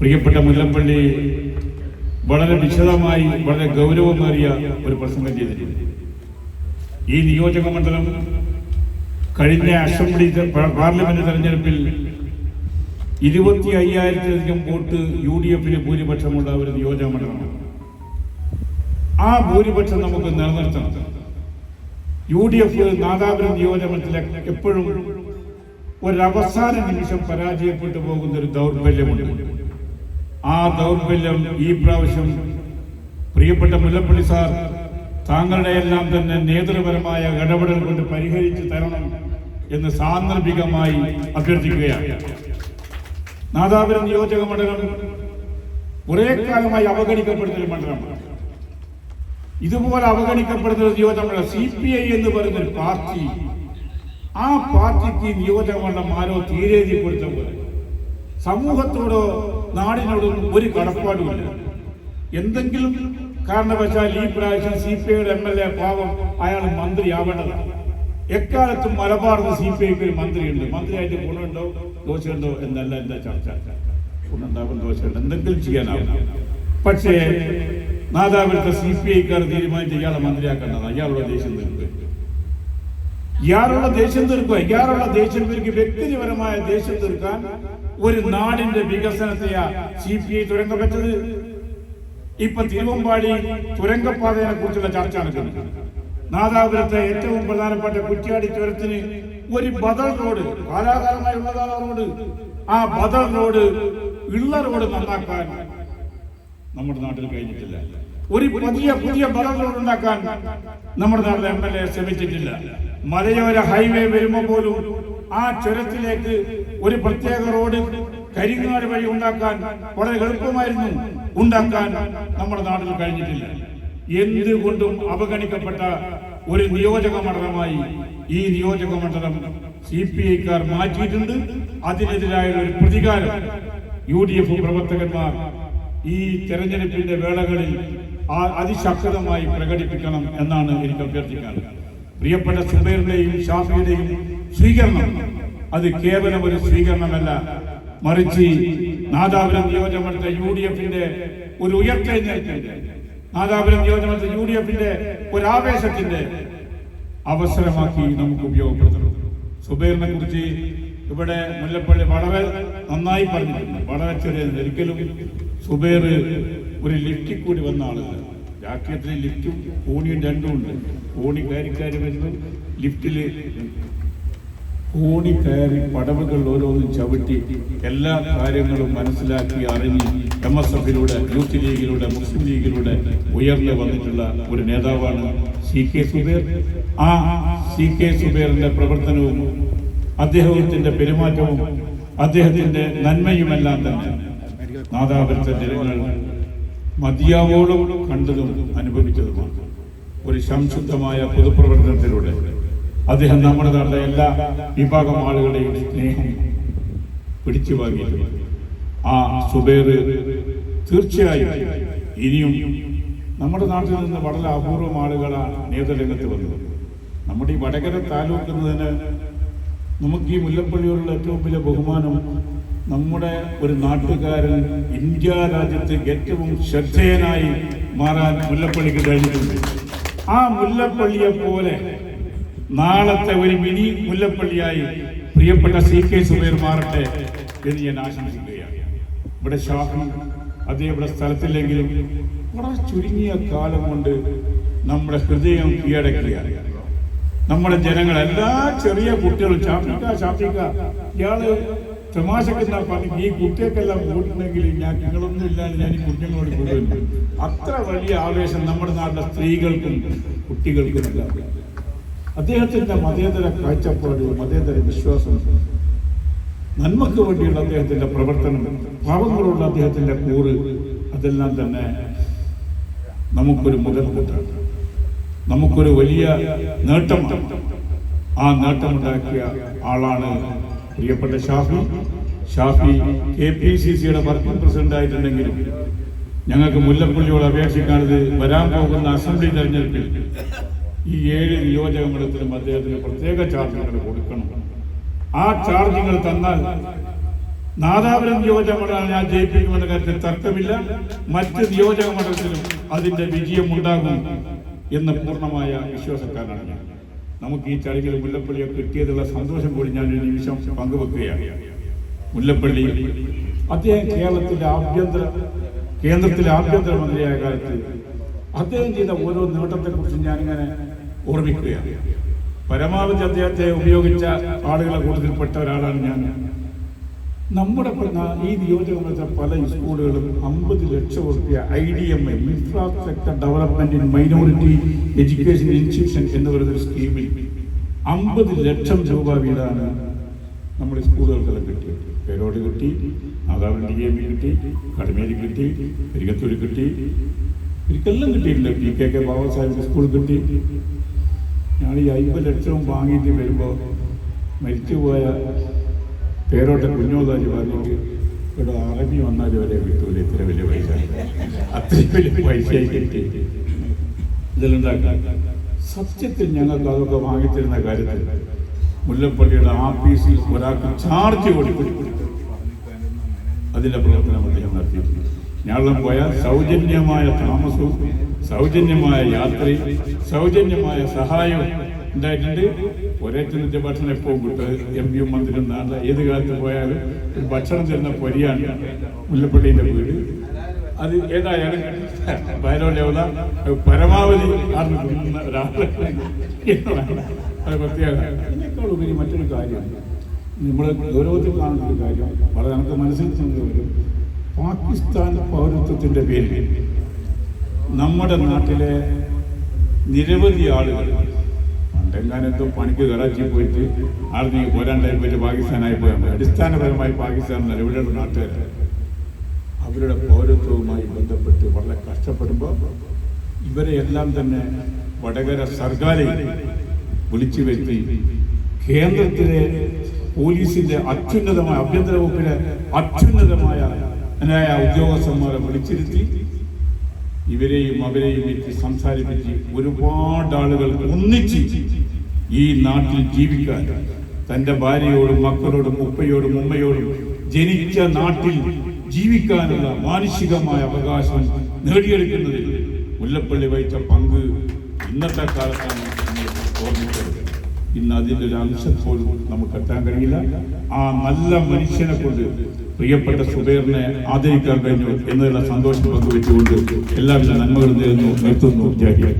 പ്രിയപ്പെട്ട മുല്ലപ്പള്ളി വളരെ വിശദമായി വളരെ ഗൗരവമേറിയ ഒരു പ്രസംഗം ചെയ്തിട്ടുണ്ട്. ഈ നിയോജക മണ്ഡലം കഴിഞ്ഞ അസംബ്ലി പാർലമെന്റ് തെരഞ്ഞെടുപ്പിൽ ഇരുപത്തി അയ്യായിരത്തിലധികം വോട്ട് യു ഡി എഫിന് ഭൂരിപക്ഷമുള്ള ഒരു നിയോജക മണ്ഡലമാണ്. ആ ഭൂരിപക്ഷം നമുക്ക് നിലനിർത്തണം. യു ഡി എഫ് നാദാപുരം നിയോജകമണ്ഡലത്തിലെ എപ്പോഴും ഒരവസാന നിമിഷം പരാജയപ്പെട്ടു പോകുന്ന ഒരു ദൗർബല്യമുണ്ട്. ആ ദൗർബല്യം ഈ പ്രാവശ്യം പ്രിയപ്പെട്ട മുല്ലപ്പള്ളി സാർ താങ്കളുടെ എല്ലാം തന്നെ നേതൃപരമായ ഇടപെടൽ കൊണ്ട് പരിഹരിച്ചു തരണം എന്ന് സാന്ദർഭികമായി അഭ്യർത്ഥിക്കുകയാണ്. നാദാപുരം നിയോജക മണ്ഡലം കുറെ കാലമായി അവഗണിക്കപ്പെടുന്ന ഒരു മണ്ഡലമാണ്. ഇതുപോലെ അവഗണിക്കപ്പെടുന്ന ഒരു നിയോജക മണ്ഡലം സി പി ഐ എന്ന് പറയുന്ന ഒരു പാർട്ടി ആ പാർട്ടിക്ക് ഈ നിയോജക മണ്ഡലം ആരോ തീരേതി കൊടുത്ത പോലെ. സമൂഹത്തോടോ നാടിനോടും ഒരു കടപ്പാടുമില്ല. എന്തെങ്കിലും കാരണവശാൽ ഈ പ്രാവശ്യം സി പി ഐയുടെ എം എൽ എ പാവം അയാൾ മന്ത്രിയാവേണ്ടതാണ്. എക്കാലത്തും മലബാറിന് സി പി ഐക്ക് ഒരു മന്ത്രിയുണ്ട്. മന്ത്രിയായിട്ട് ഗുണമുണ്ടോ? ദോഷമുണ്ടോ? എന്നല്ല എന്താ ചർച്ച. ഗുണുണ്ടാവും ദോഷമുണ്ട്. എന്തെങ്കിലും ചെയ്യാനാവും. പക്ഷേ നാദാപുരത്തെ സി പി ഐക്കാർ തീരുമാനിച്ച് ഇയാളെ മന്ത്രിയാക്കേണ്ടത് അയാളുടെ ദേഷ്യം തീർക്കുക. ഇയാളുള്ള ദേഷ്യം തീർക്കുക. ഇയാളുള്ള ദേഷ്യം തീർക്കുക. വ്യക്തിപരമായ ദേഷ്യം തീർക്കാൻ ഒരു നാടിന്റെ വികസനത്തെയാ സി പി ഐ തുരങ്കം വെച്ചത്. ഇപ്പൊ തിരുവമ്പാടി തുരങ്കപ്പാതയെ കുറിച്ചുള്ള ചർച്ച നടക്കുന്നത് നാദാപുരത്തെ ഏറ്റവും പ്രധാനപ്പെട്ട കുറ്റിയാടി ചുരത്തിന് ഒരു ബദൽ റോഡ് കാലാകാലമായി ഉള്ളതാണ് റോഡ്. ആ ബദൽ റോഡ് ഉള്ള റോഡ് നന്നാക്കാൻ നമ്മുടെ നാട്ടിൽ കഴിഞ്ഞിട്ടില്ല. ഒരു പുതിയ പുതിയ ബദൽ റോഡ് ഉണ്ടാക്കാൻ നമ്മുടെ നാട്ടിലെ എം എൽ എ ശ്രമിച്ചിട്ടില്ല. മലയോര ഹൈവേ വരുമ്പോൾ പോലും ആ ചുരത്തിലേക്ക് ഒരു പ്രത്യേക റോഡ് കരിങ്ങാട് വഴി ഉണ്ടാക്കാൻ വളരെ എളുപ്പമായിരുന്നു. ഉണ്ടാക്കാൻ നമ്മുടെ നാട്ടിൽ കഴിഞ്ഞിട്ടില്ല. എന്തുകൊണ്ടും അവഗണിക്കപ്പെട്ട ഒരു നിയോജക മണ്ഡലമായി ഈ നിയോജക മണ്ഡലം സി പി ഐക്കാർ മാറ്റിയിട്ടുണ്ട്. അതിനെതിരായ ഒരു പ്രതികാരം യു ഡി എഫ് പ്രവർത്തകന്മാർ ഈ തെരഞ്ഞെടുപ്പിന്റെ വേളകളിൽ അതിശക്തമായി പ്രകടിപ്പിക്കണം എന്നാണ് എനിക്ക് അഭ്യർത്ഥിക്കാറ് പ്രിയപ്പെട്ട സുബൈറിന്റെയും ഷാഫിയുടെയും സ്വീകരണം അത് കേവലം ഒരു സ്വീകരണമല്ല. മറിച്ച് നാദാപുരം നിയോജകമണ്ഡലത്തെ യു ഡി എഫിന്റെ ഒരു ഉയർത്തെഴുന്നേറ്റിന്റെ നാദാപുരം നിയോജകമണ്ഡലത്തെ യു ഡി എഫിന്റെ ഒരു ആവേശത്തിന്റെ അവസരമാക്കി നമുക്ക് ഉപയോഗപ്പെടുത്തണം. സുബൈറിനെ കുറിച്ച് ഇവിടെ മുല്ലപ്പള്ളി വളരെ നന്നായി പറഞ്ഞിട്ടുണ്ട്. വളരെ ചെറിയ ഒരിക്കലും സുബൈർ ഒരു ലിഫ്റ്റിൽ കൂടി വന്ന ആളുകൾ രാഷ്ട്രീയത്തിൽ ലിഫ്റ്റും കോണിയും രണ്ടും ഉണ്ട്. കോണി വരുന്നു. ലിഫ്റ്റിൽ കോണി കയറി പടവുകൾ ഓരോന്നും ചവിട്ടി എല്ലാ കാര്യങ്ങളും മനസ്സിലാക്കി അറിഞ്ഞ് എം എസ് എഫിലൂടെ യൂത്ത് ലീഗിലൂടെ മുസ്ലിം ലീഗിലൂടെ ഉയർന്നു വന്നിട്ടുള്ള ഒരു നേതാവാണ് സി കെ സുബേർ. ആ സി കെ സുബേറിന്റെ പ്രവർത്തനവും അദ്ദേഹത്തിന്റെ പെരുമാറ്റവും അദ്ദേഹത്തിന്റെ നന്മയുമെല്ലാം തന്നെ നാദാപുരത്തെ ജനങ്ങൾ മതിയാവോളം കണ്ടതും അനുഭവിച്ചതുമാണ്. ഒരു സംശുദ്ധമായ പൊതുപ്രവർത്തനത്തിലൂടെ അദ്ദേഹം നമ്മുടെ നാട്ടിലെ എല്ലാ വിഭാഗം ആളുകളുടെയും സ്നേഹം പിടിച്ചു വാങ്ങിയിട്ടുണ്ട്. ആ സുബേർ തീർച്ചയായും ഇനിയും നമ്മുടെ നാട്ടിൽ നിന്ന് വളരെ അപൂർവം ആളുകളാണ് നേതൃരംഗത്ത് വന്നത്. നമ്മുടെ ഈ വടകര താലൂക്ക് എന്നതിന് നമുക്ക് ഈ മുല്ലപ്പള്ളിയോടുള്ള ഏറ്റവും വലിയ ബഹുമാനം നമ്മുടെ ഒരു നാട്ടുകാരൻ ഇന്ത്യ രാജ്യത്ത് ഏറ്റവും ശ്രദ്ധേയനായി മാറാൻ മുല്ലപ്പള്ളിക്ക് കഴിഞ്ഞിട്ടുണ്ട്. ആ മുല്ലപ്പള്ളിയെ പോലെ നാളത്തെ ഒരു മിനി മുല്ലപ്പള്ളിയായി പ്രിയപ്പെട്ട സി കെ സുബൈർ മാറട്ടെ എന്ന് ഞാൻ ആശംസിക്കുകയാണ്. ഇവിടെ ഷാഫി അദ്ദേഹം ഇവിടെ സ്ഥലത്തില്ലെങ്കിലും വളരെ ചുരുങ്ങിയ കാലം കൊണ്ട് നമ്മുടെ ഹൃദയം കീഴടക്കുകയാണ് നമ്മുടെ ജനങ്ങൾ എല്ലാ ചെറിയ കുട്ടികളും ഷാഫിക്ക ഷാഫിക്ക ഇയാൾ തമാശക്കുന്ന പറഞ്ഞു ഈ കുട്ടിയൊക്കെല്ലാം കൂട്ടുണ്ടെങ്കിൽ ഞാൻ നിങ്ങളൊന്നും ഇല്ലാതെ ഞാൻ ഈ കുഞ്ഞുങ്ങളോട് കൂടുതലുണ്ട് അത്ര വലിയ ആവേശം നമ്മുടെ നാട്ടിലെ സ്ത്രീകൾക്കും കുട്ടികൾക്കും എല്ലാം അദ്ദേഹത്തിന്റെ മതേതര കാഴ്ചപ്പാട് മതേതര വിശ്വാസം നന്മക്ക് വേണ്ടിയുള്ള അദ്ദേഹത്തിന്റെ പ്രവർത്തനം പാവങ്ങളോടുള്ള അദ്ദേഹത്തിന്റെ കൂറ് അതെല്ലാം തന്നെ നമുക്കൊരു മുതൽക്കൂട്ടാണ്. നമുക്കൊരു വലിയ നേട്ടം ആ നേട്ടമുണ്ടാക്കിയ ആളാണ് പ്രിയപ്പെട്ട Shafi. Shafi K P C സിയുടെ വർക്കിംഗ് പ്രസിഡന്റ് ആയിട്ടുണ്ടെങ്കിലും ഞങ്ങൾക്ക് മുല്ലപ്പള്ളിയോട് അപേക്ഷിക്കാനത് വരാൻ പോകുന്ന അസംബ്ലി തെരഞ്ഞെടുപ്പിൽ ഈ ഏഴ് നിയോജക മണ്ഡലത്തിലും അദ്ദേഹത്തിന് പ്രത്യേക ചാർജുകൾ കൊടുക്കണം. ആ ചാർജുകൾ തന്നാൽ നാദാപുരം നിയോജക മണ്ഡലം ഞാൻ ജയിപ്പിക്കുമെന്ന കാര്യത്തിൽ തർക്കമില്ല. മറ്റ് നിയോജക മണ്ഡലത്തിലും അതിന്റെ വിജയം ഉണ്ടാകും എന്ന് പൂർണമായ വിശ്വാസക്കാരനാണ് ഞാൻ. നമുക്ക് ഈ ചടങ്ങിൽ മുല്ലപ്പള്ളിയെ കിട്ടിയതുള്ള സന്തോഷം കൂടി ഞാൻ ഒരു നിമിഷം പങ്കുവെക്കുകയാണ്. മുല്ലപ്പള്ളി അദ്ദേഹം കേരളത്തിലെ ആഭ്യന്തര കേന്ദ്രത്തിലെ ആഭ്യന്തരമന്ത്രിയായ കാലത്ത് അദ്ദേഹം ചെയ്ത ഓരോ നേട്ടത്തെക്കുറിച്ച് ഞാനിങ്ങനെ ഓർമ്മിക്കുകയാണ്. പരമാവധി അദ്ദേഹത്തെ ഉപയോഗിച്ച ആളുകളെ കൂട്ടത്തിൽപ്പെട്ട ഒരാളാണ് ഞാൻ. നമ്മുടെ ഈ നിയോജകമണ്ഡലത്തിലെ പല സ്കൂളുകളും അമ്പത് ലക്ഷം റുപ്യ I D M I infrastructure development in minority education institution എന്ന് പറയുന്ന സ്കീമിൽ അമ്പത് ലക്ഷം രൂപ വീതമാണ് നമ്മുടെ സ്കൂളുകൾക്കെല്ലാം കിട്ടിയത്. പേരോട് കിട്ടി നാദാപുരം ഡി എം കിട്ടി കടമേരി കിട്ടി പെരികത്തൂർ കിട്ടി. ഇവർക്കെല്ലാം കിട്ടിയിട്ടില്ല. P K K Baba Sahib school കിട്ടി. ഞാൻ ഈ അമ്പത് ലക്ഷവും വാങ്ങിയിട്ട് വരുമ്പോൾ മരിച്ചുപോയ പേരോട്ടെ കുഞ്ഞോദാജി പറഞ്ഞെങ്കിൽ ഇവിടെ അറബി വന്നാൽ വരെ കിട്ടൂല ഇത്ര വലിയ പൈസ. അത്രയും വലിയ പൈസയായി കിട്ടി. സത്യത്തിൽ ഞങ്ങൾക്ക് അതൊക്കെ വാങ്ങിത്തരുന്ന കാര്യത്തിൽ മുല്ലപ്പള്ളിയുടെ ആഫീസിൽ ഒരാൾക്ക് ചാർജ് കൊടുക്കും അതിന്റെ പ്രവർത്തനം അദ്ദേഹം നടത്തിയിട്ടുണ്ട്. ഞാളം പോയാൽ സൗജന്യമായ താമസവും സൗജന്യമായ യാത്രയും സൗജന്യമായ സഹായവും ഉണ്ടായിട്ടുണ്ട്. ഒരേ തിന്നിച്ച ഭക്ഷണം എപ്പോഴും കിട്ടും? എം പിയും മന്ത്രിയും നാളെ ഏത് കാലത്ത് പോയാലും ഭക്ഷണം തരുന്ന പൊരിയാണ് മുല്ലപ്പള്ളിയുടെ വീട്. അത് ഏതായാലും വയലോലെവല പരമാവധി ആർന്ന് തിന്നുന്ന അത് പ്രത്യേകത. ഇതിനേക്കാൾ ഉപരി മറ്റൊരു കാര്യം. നമ്മൾ ഗൗരവത്തിൽ കാണുന്ന ഒരു കാര്യം. വളരെ നമുക്ക് മനസ്സിൽ വരും പാകിസ്ഥാൻ പൗരത്വത്തിന്റെ പേരിൽ നമ്മുടെ നാട്ടിലെ നിരവധി ആളുകൾ പണ്ടെങ്ങാനും എന്തോ പണിക്ക് കറാച്ചി പോയിട്ട് ആർമി പോരാണ്ടായി പോയിട്ട് പാകിസ്ഥാനായി പോയാൽ അടിസ്ഥാനപരമായി പാകിസ്ഥാൻ നിലവിലുള്ള നാട്ടുകാർ അവരുടെ പൗരത്വവുമായി ബന്ധപ്പെട്ട് വളരെ കഷ്ടപ്പെടുമ്പോൾ ഇവരെ എല്ലാം തന്നെ വടകര സർക്കാരിൽ വിളിച്ചു വരുത്തി കേന്ദ്രത്തിലെ പോലീസിന്റെ അത്യുന്നതമായ ആഭ്യന്തര വകുപ്പിലെ അത്യുന്നതമായ ഉദ്യോഗസ്ഥന്മാരെ വിളിച്ചിരുത്തി ഇവരെയും അവരെയും വെച്ച് സംസാരിപ്പിച്ച് ഒരുപാട് ആളുകൾ ഒന്നിച്ച് ഈ നാട്ടിൽ ജീവിക്കാൻ തന്റെ ഭാര്യയോടും മക്കളോടും ഉപ്പയോടും ഉമ്മയോടും ജനിച്ച നാട്ടിൽ ജീവിക്കാനുള്ള മാനുഷികമായ അവകാശം നേടിയെടുക്കുന്നതിൽ മുല്ലപ്പള്ളി വഹിച്ച പങ്ക് ഇന്നത്തെ കാലത്താണ് ഓർമ്മിച്ചത് ഇന്ന് അതിന്റെ ഒരു അംശം പോലും നമുക്ക് എത്താൻ കഴിയില്ല. ആ നല്ല മനുഷ്യനെ കൊണ്ട് പ്രിയപ്പെട്ട സുബൈറിനെ ആദരിക്കാൻ കഴിഞ്ഞു എന്നതിലുള്ള സന്തോഷം പങ്കുവെച്ചുകൊണ്ട് എല്ലാവിധ നന്മകളും നേരുന്നു നിർത്തുന്നു. ജാഹിയ